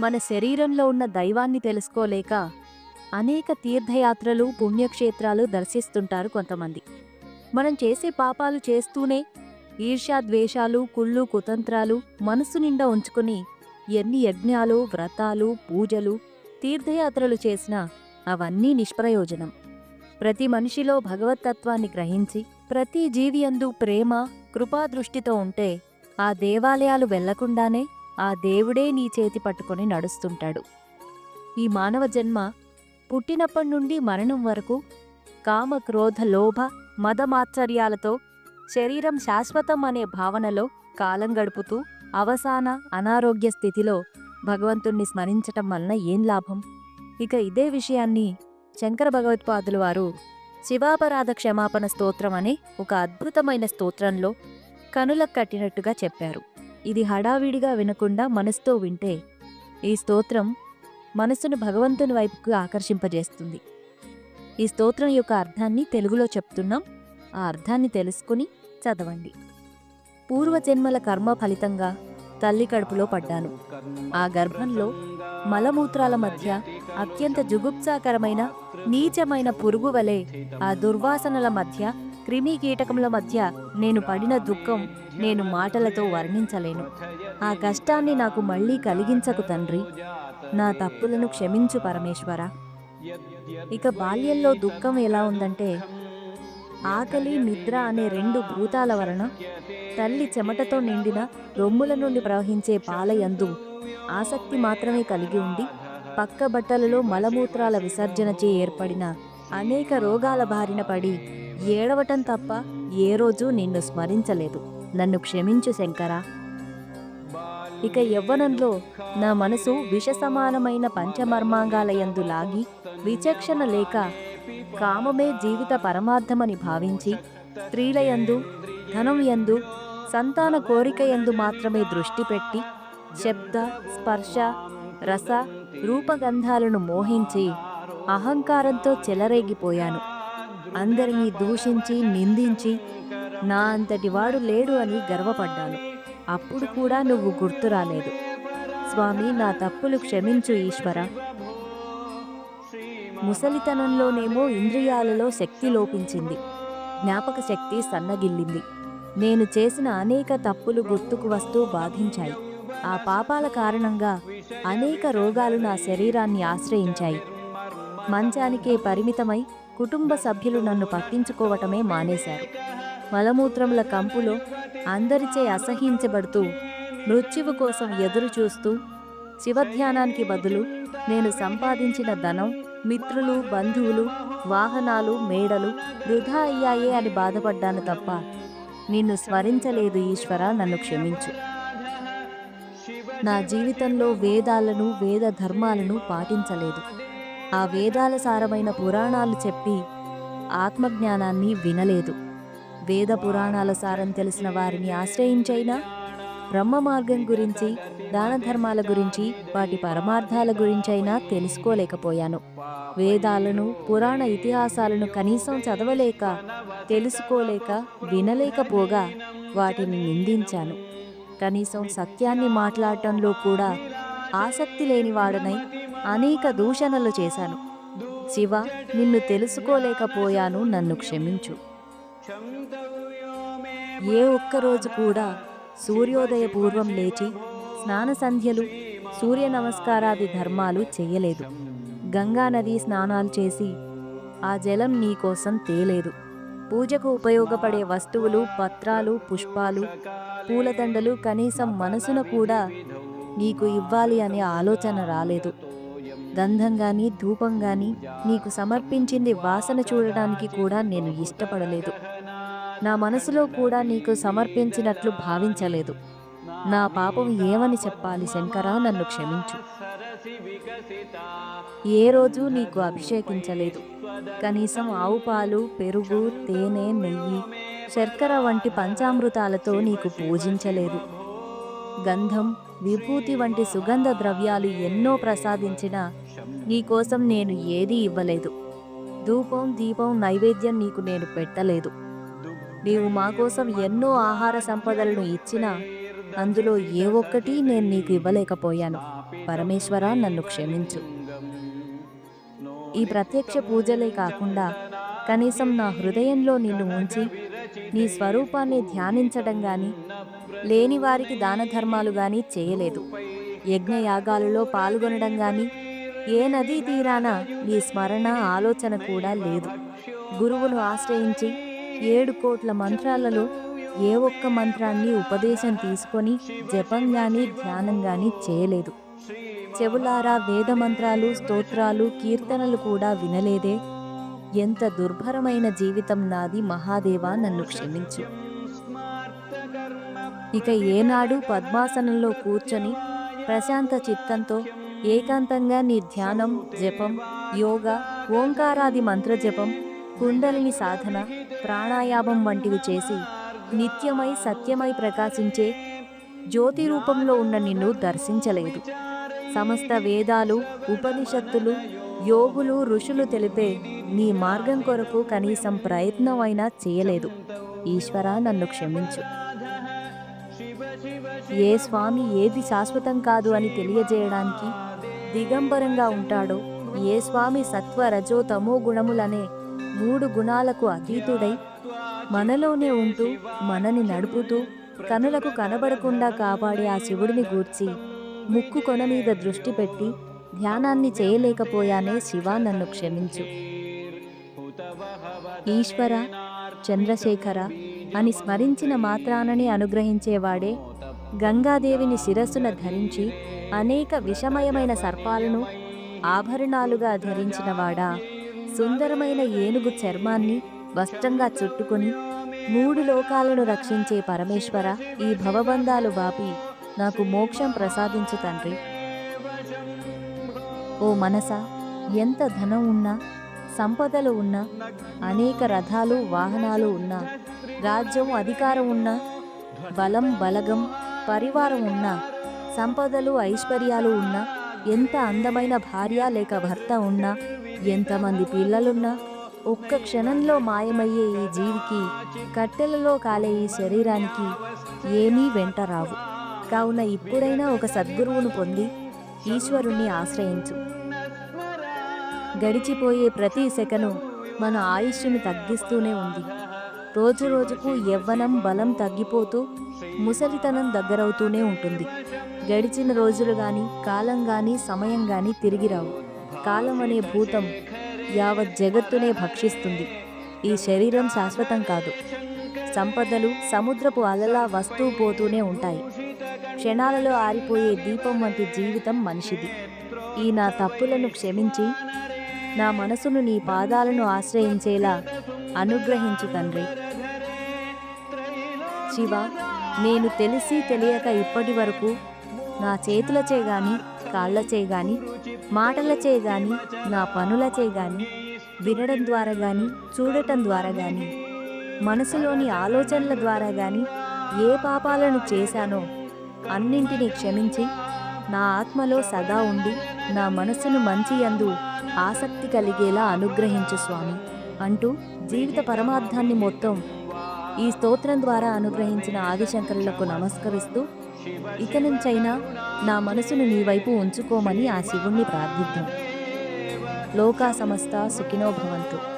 మన శరీరంలో ఉన్న దైవాన్ని తెలుసుకోలేక అనేక తీర్థయాత్రలు పుణ్యక్షేత్రాలు దర్శిస్తుంటారు కొంతమంది. మనం చేసే పాపాలు చేస్తూనే ఈర్ష్యాద్వేషాలు కుళ్ళు కుతంత్రాలు మనసు నిండా ఉంచుకుని ఎన్ని యజ్ఞాలు వ్రతాలు పూజలు తీర్థయాత్రలు చేసినా అవన్నీ నిష్ప్రయోజనం. ప్రతి మనిషిలో భగవతత్వాన్ని గ్రహించి ప్రతి జీవియందు ప్రేమ కృపాదృష్టితో ఉంటే ఆ దేవాలయాలు వెళ్ళకుండానే ఆ దేవుడే నీ చేతి పట్టుకొని నడుస్తుంటాడు. ఈ మానవ జన్మ పుట్టినప్పటి నుండి మరణం వరకు కామ క్రోధ లోభ మదమాత్సర్యాలతో శరీరం శాశ్వతం అనే భావనలో కాలం గడుపుతూ అవసాన అనారోగ్య స్థితిలో భగవంతుణ్ణి స్మరించటం వలన ఏం లాభం? ఇక ఇదే విషయాన్ని శంకర భగవత్పాదులు వారు శివాపరాధ క్షమాపణ స్తోత్రం అనే ఒక అద్భుతమైన స్తోత్రంలో కనులకు కట్టినట్టుగా చెప్పారు. ఇది హడావిడిగా వినకుండా మనసుతో వింటే ఈ స్తోత్రం మనసును భగవంతుని వైపుకు ఆకర్షింపజేస్తుంది. ఈ స్తోత్రం యొక్క అర్థాన్ని తెలుగులో చెప్తున్నాం. ఆ అర్థాన్ని తెలుసుకుని చదవండి. పూర్వజన్మల కర్మ ఫలితంగా తల్లి కడుపులో పడ్డాను. ఆ గర్భంలో మలమూత్రాల మధ్య అత్యంత జుగుప్సాకరమైన నీచమైన పురుగు వలె ఆ దుర్వాసనల మధ్య క్రిమి కీటకముల మధ్య నేను పడిన దుఃఖం నేను మాటలతో వర్ణించలేను. ఆ కష్టాన్ని నాకు మళ్ళీ కలిగించకు తండ్రి. నా తప్పులను క్షమించు పరమేశ్వర. ఇక బాల్యంలో దుఃఖం ఎలా ఉందంటే ఆకలి నిద్ర అనే రెండు భూతాల వలన తల్లి చెమటతో నిండిన రొమ్ముల నుండి ప్రవహించే పాలయందు ఆసక్తి మాత్రమే కలిగి ఉండి పక్క బట్టలలో మలమూత్రాల విసర్జనచే ఏర్పడిన అనేక రోగాల బారిన పడి ఏడవటం తప్ప ఏ రోజు నిన్ను స్మరించలేదు. నన్ను క్షమించు శంకరా. ఇక యవ్వనంలో నా మనసు విషసమానమైన పంచమర్మాంగాలయందు లాగి విచక్షణ లేక కామమే జీవిత పరమార్థమని భావించి స్త్రీలయందు ధనం యందు సంతాన కోరిక యందు మాత్రమే దృష్టి పెట్టి శబ్ద స్పర్శ రస రూపగంధాలను మోహించి అహంకారంతో చెలరేగిపోయాను. అందరినీ దూషించి నిందించి నా అంతటి వాడు లేడు అని గర్వపడ్డాను. అప్పుడు కూడా నువ్వు గుర్తు రాలేదు. స్వామి నా తప్పులు క్షమించు ఈశ్వర. ముసలితనంలోనేమో ఇంద్రియాలలో శక్తి లోపించింది. జ్ఞాపక శక్తి సన్నగిల్లింది. నేను చేసిన అనేక తప్పులు గుర్తుకు వస్తూ బాధించాయి. ఆ పాపాల కారణంగా అనేక రోగాలు నా శరీరాన్ని ఆశ్రయించాయి. మంచానికే పరిమితమై కుటుంబ సభ్యులు నన్ను పట్టించుకోవటమే మానేశారు. మలమూత్రముల కంపులో అందరిచే అసహించబడుతూ మృత్యువు కోసం ఎదురు చూస్తూ శివధ్యానానికి బదులు నేను సంపాదించిన ధనం మిత్రులు బంధువులు వాహనాలు మేడలు వృధా అయ్యాయే అని బాధపడ్డాను తప్ప నిన్ను స్మరించలేదు ఈశ్వర నన్ను క్షమించు. నా జీవితంలో వేదాలను వేద ధర్మాలను పాటించలేదు. ఆ వేదాల సారమైన పురాణాలు చెప్పి ఆత్మజ్ఞానాన్ని వినలేదు. వేద పురాణాల సారం తెలిసిన వారిని ఆశ్రయించైనా బ్రహ్మ మార్గం గురించి దాన ధర్మాల గురించి వాటి పరమార్థాల గురించైనా తెలుసుకోలేకపోయాను. వేదాలను పురాణ ఇతిహాసాలను కనీసం చదవలేక తెలుసుకోలేక వినలేకపోగా వాటిని నిందించాను. కనీసం సత్యాన్ని మాట్లాడటంలో కూడా ఆసక్తి లేనివాడనై అనేక దూషణలు చేశాను. శివ నిన్ను తెలుసుకోలేకపోయాను నన్ను క్షమించు. ఏ ఒక్కరోజు కూడా సూర్యోదయ పూర్వం లేచి స్నాన సంధ్యలు సూర్య నమస్కారాది ధర్మాలు చేయలేదు. గంగా నది స్నానాలు చేసి ఆ జలం నీకోసం తేలేదు. పూజకు ఉపయోగపడే వస్తువులు పత్రాలు పుష్పాలు పూలదండలు కనీసం మనసున కూడా నీకు ఇవ్వాలి అనే ఆలోచన రాలేదు. గంధం గాని ధూపం గాని నీకు సమర్పించింది వాసన చూడడానికి కూడా నేను ఇష్టపడలేదు. నా మనసులో కూడా నీకు సమర్పించినట్లు భావించలేదు. నా పాపం ఏమని చెప్పాలి శంకరా? నన్ను క్షమించు. ఏ రోజు నీకు అభిషేకించలేదు. కనీసం ఆవు పాలు పెరుగు తేనె నెయ్యి శర్కర వంటి పంచామృతాలతో నీకు పూజించలేదు. గంధం విభూతి వంటి సుగంధ ద్రవ్యాలు ఎన్నో ప్రసాదించినా నీకోసం నేను ఏదీ ఇవ్వలేదు. ధూపం దీపం నైవేద్యం నీకు నేను పెట్టలేదు. నీవు మా కోసం ఎన్నో ఆహార సంపదలను ఇచ్చినా అందులో ఏ ఒక్కటి నేను నీకు ఇవ్వలేకపోయాను. పరమేశ్వర నన్ను క్షమించు. ఈ ప్రత్యక్ష పూజలే కాకుండా కనీసం నా హృదయంలో నిన్ను ఉంచి నీ స్వరూపాన్ని ధ్యానించడం గాని లేని వారికి దాన ధర్మాలు గాని చేయలేదు. యజ్ఞయాగాలలో పాల్గొనడం గాని ఏ నదీ తీరాన? మీ స్మరణ ఆలోచన కూడా లేదు. గురువును ఆశ్రయించి ఏడు కోట్ల మంత్రాలలో ఏ ఒక్క మంత్రాన్ని ఉపదేశం తీసుకొని జపం గాని ధ్యానం గాని చేయలేదు. చెవులారా వేద మంత్రాలు స్తోత్రాలు కీర్తనలు కూడా వినలేదే. ఎంత దుర్భరమైన జీవితం నాది మహాదేవా నన్ను క్షమించు. ఇక ఏనాడు పద్మాసనంలో కూర్చొని ప్రశాంత చిత్తంతో ఏకాంతంగా నీ ధ్యానం జపం యోగా ఓంకారాది మంత్ర జపం కుండలిని సాధన ప్రాణాయామం వంటివి చేసి నిత్యమై సత్యమై ప్రకాశించే జ్యోతి రూపంలో ఉన్న నిన్ను దర్శించలేదు. సమస్త వేదాలు ఉపనిషత్తులు యోగులు ఋషులు తెలిపే నీ మార్గం కొరకు కనీసం ప్రయత్నమైనా చేయలేదు. ఈశ్వరా నన్ను క్షమించు. ఏ స్వామి ఏది శాశ్వతం కాదు అని తెలియజేయడానికి దిగంబరంగా ఉంటాడో? ఏ స్వామి సత్వ రజో తమో గుణములనే మూడు గుణాలకు అతీతుడై మనలోనే ఉంటూ మనని నడుపుతూ కనులకు కనబడకుండా కాపాడే ఆ శివుడిని గూర్చి ముక్కు కొన మీద దృష్టి పెట్టి ధ్యానాన్ని చేయలేకపోయానే శివ నన్ను క్షమించు. ఈశ్వర చంద్రశేఖర అని స్మరించిన మాత్రానని అనుగ్రహించేవాడే గంగాదేవిని శిరస్సున ధరించి అనేక విషమయమైన సర్పాలను ఆభరణాలుగా ధరించినవాడా? సుందరమైన ఏనుగు చర్మాన్ని వస్త్రంగా చుట్టుకొని మూడు లోకాలను రక్షించే పరమేశ్వర ఈ భవబంధాలు వాపి నాకు మోక్షం ప్రసాదించు తండ్రి. ఓ మనస ఎంత ధనం ఉన్నా సంపదలు ఉన్నా అనేక రథాలు వాహనాలు ఉన్నా రాజ్యం అధికారం ఉన్నా బలం బలగం పరివారం ఉన్నా సంపదలు ఐశ్వర్యాలు ఉన్నా ఎంత అందమైన భార్య లేక భర్త ఉన్నా ఎంతమంది పిల్లలున్నా ఒక్క క్షణంలో మాయమయ్యే ఈ జీవికి కట్టెలలో కాలే ఈ శరీరానికి ఏమీ వెంట రావు. కావున ఇప్పుడైనా ఒక సద్గురువును పొంది ఈశ్వరుణ్ణి ఆశ్రయించు. గడిచిపోయే ప్రతి సెకను మన ఆయుష్ను తగ్గిస్తూనే ఉంది. రోజు రోజుకు యవ్వనం బలం తగ్గిపోతూ ముసలితనం దగ్గరవుతూనే ఉంటుంది. గడిచిన రోజులు గాని కాలం గాని సమయం గాని తిరిగి రావు. కాలం అనే భూతం యావత్ జగత్తునే భక్షిస్తుంది. ఈ శరీరం శాశ్వతం కాదు. సంపదలు సముద్రపు అలలా వస్తూ పోతూనే ఉంటాయి. క్షణాలలో ఆరిపోయే దీపం వంటి జీవితం మనిషిది. ఈ నా తప్పులను క్షమించి నా మనసును నీ పాదాలను ఆశ్రయించేలా అనుగ్రహించు తండ్రి. శివ నేను తెలిసి తెలియక ఇప్పటి వరకు నా చేతులచే గాని కాళ్ళచే గాని మాటలచే గాని నా పనులచే గాని వినడం ద్వారా గాని చూడటం ద్వారా గాని మనసులోని ఆలోచనల ద్వారా గాని ఏ పాపాలను చేశానో అన్నింటినీ క్షమించి నా ఆత్మలో సదా ఉండి నా మనసును మంచి యందు ఆసక్తి కలిగేలా అనుగ్రహించు స్వామి అంటూ జీవిత పరమార్థాన్ని మొత్తం ఈ స్తోత్రం ద్వారా అనుగ్రహించిన ఆదిశంకరులకు నమస్కరిస్తూ ఇక నుంచైనా నా మనసును నీ వైపు ఉంచుకోమని ఆ శివుణ్ణి ప్రార్థిద్దాం. లోకా సమస్త సుఖినో భవంతు.